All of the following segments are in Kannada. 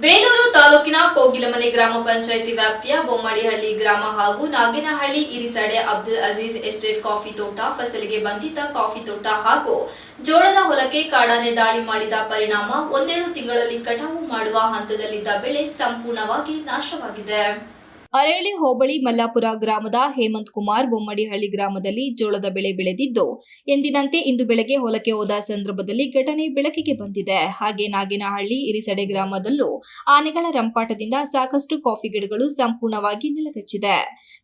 ಬೇಲೂರು ತಾಲೂಕಿನ ಕೋಗಿಲಮನೆ ಗ್ರಾಮ ಪಂಚಾಯಿತಿ ವ್ಯಾಪ್ತಿಯ ಬೊಮ್ಮಡಿಹಳ್ಳಿ ಗ್ರಾಮ ಹಾಗೂ ನಾಗೇನಹಳ್ಳಿ ಇರಿಸಡೆ ಅಬ್ದುಲ್ ಅಜೀಜ್ ಎಸ್ಟೇಟ್ ಕಾಫಿ ತೋಟ, ಫಸಲಿಗೆ ಬಂಧಿತ ಕಾಫಿ ತೋಟ ಹಾಗೂ ಜೋಳದ ಹೊಲಕ್ಕೆ ಕಾಡಾನೆ ದಾಳಿ ಮಾಡಿದ ಪರಿಣಾಮ ಒಂದೆರಡು ತಿಂಗಳಲ್ಲಿ ಕಟಾವು ಮಾಡುವ ಹಂತದಲ್ಲಿದ್ದ ಬೆಳೆ ಸಂಪೂರ್ಣವಾಗಿ ನಾಶವಾಗಿದೆ. ಅರೇಳಿ ಹೋಬಳಿ ಮಲ್ಲಾಪುರ ಗ್ರಾಮದ ಹೇಮಂತ್ ಕುಮಾರ್ ಬೊಮ್ಮಡಿಹಳ್ಳಿ ಗ್ರಾಮದಲ್ಲಿ ಜೋಳದ ಬೆಳೆ ಬೆಳೆದಿದ್ದು, ಎಂದಿನಂತೆ ಇಂದು ಬೆಳಗ್ಗೆ ಹೊಲಕ್ಕೆ ಹೋದ ಸಂದರ್ಭದಲ್ಲಿ ಘಟನೆ ಬೆಳಕಿಗೆ ಬಂದಿದೆ. ಹಾಗೆ ನಾಗೇನಹಳ್ಳಿ, ಇರಿಸಡೆ ಗ್ರಾಮದಲ್ಲೂ ಆನೆಗಳ ರಂಪಾಟದಿಂದ ಸಾಕಷ್ಟು ಕಾಫಿ ಗಿಡಗಳು ಸಂಪೂರ್ಣವಾಗಿ ನೆಲಕಚ್ಚಿದೆ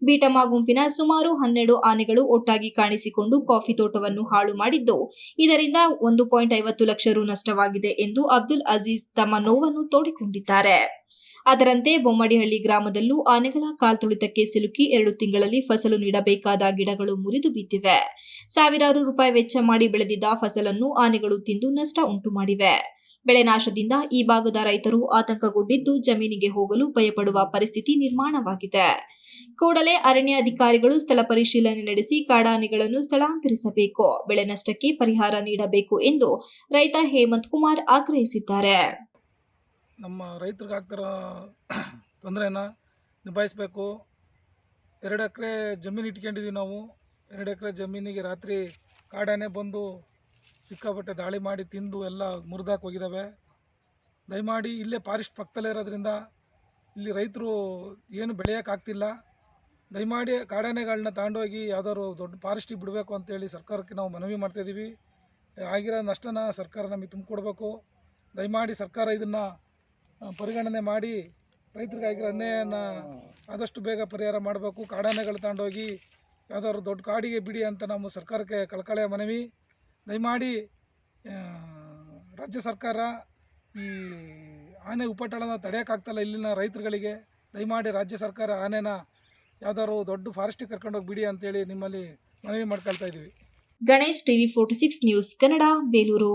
ಬೀಟಮ ಗುಂಪಿನ ಸುಮಾರು ಹನ್ನೆರಡು ಆನೆಗಳು ಒಟ್ಟಾಗಿ ಕಾಣಿಸಿಕೊಂಡು ಕಾಫಿ ತೋಟವನ್ನು ಹಾಳು ಮಾಡಿದ್ದು, ಇದರಿಂದ ಒಂದು ಪಾಯಿಂಟ್ ಐವತ್ತು ಲಕ್ಷ ರು ನಷ್ಟವಾಗಿದೆ ಎಂದು ಅಬ್ದುಲ್ ಅಜೀಜ್ ತಮ್ಮ ನೋವನ್ನು ತೋಡಿಕೊಂಡಿದ್ದಾರೆ. ಅದರಂತೆ ಬೊಮ್ಮಡಿಹಳ್ಳಿ ಗ್ರಾಮದಲ್ಲೂ ಆನೆಗಳ ಕಾಲ್ತುಳಿತಕ್ಕೆ ಸಿಲುಕಿ ಎರಡು ತಿಂಗಳಲ್ಲಿ ಫಸಲು ನೀಡಬೇಕಾದ ಗಿಡಗಳು ಮುರಿದು ಬಿದ್ದಿವೆ. ಸಾವಿರಾರು ರೂಪಾಯಿ ವೆಚ್ಚ ಮಾಡಿ ಬೆಳೆದಿದ್ದ ಫಸಲನ್ನು ಆನೆಗಳು ತಿಂದು ನಷ್ಟ ಉಂಟು ಮಾಡಿವೆ. ಬೆಳೆ ನಾಶದಿಂದ ಈ ಭಾಗದ ರೈತರು ಆತಂಕಗೊಂಡಿದ್ದು ಜಮೀನಿಗೆ ಹೋಗಲು ಭಯಪಡುವ ಪರಿಸ್ಥಿತಿ ನಿರ್ಮಾಣವಾಗಿದೆ. ಕೂಡಲೇ ಅರಣ್ಯ ಅಧಿಕಾರಿಗಳು ಸ್ಥಳ ಪರಿಶೀಲನೆ ನಡೆಸಿ ಕಾಡಾನೆಗಳನ್ನು ಸ್ಥಳಾಂತರಿಸಬೇಕು. ಬೆಳೆ ನಷ್ಟಕ್ಕೆ ಪರಿಹಾರ ನೀಡಬೇಕು ಎಂದು ರೈತ ಹೇಮಂತ್ ಕುಮಾರ್ ಆಗ್ರಹಿಸಿದ್ದಾರೆ. ನಮ್ಮ ರೈತರಿಗೆ ಆಗ್ತಿರೋ ತೊಂದರೆನ ನಿಭಾಯಿಸಬೇಕು. ಎರಡು ಎಕರೆ ಜಮೀನು ಇಟ್ಕೊಂಡಿದ್ದೀವಿ ನಾವು. ಎರಡು ಎಕರೆ ಜಮೀನಿಗೆ ರಾತ್ರಿ ಕಾಡಾನೆ ಬಂದು ಸಿಕ್ಕಾಪಟ್ಟೆ ದಾಳಿ ಮಾಡಿ ತಿಂದು ಎಲ್ಲ ಮುರಿದಾಕಿ ಹೋಗಿದ್ದಾವೆ ದಯಮಾಡಿ ಇಲ್ಲೇ ಫಾರೆಸ್ಟ್ ಪಕ್ಕದಲ್ಲೇ ಇರೋದ್ರಿಂದ ಇಲ್ಲಿ ರೈತರು ಏನು ಬೆಳೆಯೋಕ್ಕಾಗ್ತಿಲ್ಲ. ದಯಮಾಡಿ ಕಾಡಾನೆಗಳನ್ನ ತಗೊಂಡೋಗಿ ಯಾವ್ದಾದ್ರು ದೊಡ್ಡ ಫಾರೆಸ್ಟಿಗೆ ಬಿಡಬೇಕು ಅಂತೇಳಿ ಸರ್ಕಾರಕ್ಕೆ ನಾವು ಮನವಿ ಮಾಡ್ತಾಯಿದ್ದೀವಿ ಆಗಿರೋ ನಷ್ಟನ ಸರ್ಕಾರ ನಮಗೆ ತುಂಬಿಕೊಡ್ಬೇಕು. ದಯಮಾಡಿ ಸರ್ಕಾರ ಇದನ್ನು ಪರಿಗಣನೆ ಮಾಡಿ ರೈತರಿಗಾಗಿರೋ ಅನ್ಯಾಯನ ಆದಷ್ಟು ಬೇಗ ಪರಿಹಾರ ಮಾಡಬೇಕು. ಕಾಡಾನೆಗಳು ತಗೊಂಡೋಗಿ ಯಾವ್ದಾದ್ರು ದೊಡ್ಡ ಕಾಡಿಗೆ ಬಿಡಿ ಅಂತ ನಮ್ಮ ಸರ್ಕಾರಕ್ಕೆ ಕಳಕಳೆಯ ಮನವಿ. ದಯಮಾಡಿ ರಾಜ್ಯ ಸರ್ಕಾರ ಈ ಆನೆ ಉಪಟಳನ ತಡೆಯೋಕ್ಕಾಗ್ತಲ್ಲ ಇಲ್ಲಿನ ರೈತರುಗಳಿಗೆ. ದಯಮಾಡಿ ರಾಜ್ಯ ಸರ್ಕಾರ ಆನೆನ ಯಾವ್ದಾದ್ರು ದೊಡ್ಡ ಫಾರೆಸ್ಟಿಗೆ ಕರ್ಕೊಂಡೋಗಿ ಬಿಡಿ ಅಂತೇಳಿ ನಿಮ್ಮಲ್ಲಿ ಮನವಿ ಮಾಡ್ಕೊಳ್ತಾ ಇದ್ದೀವಿ. Ganesh TV forty six news Kannada, Belur.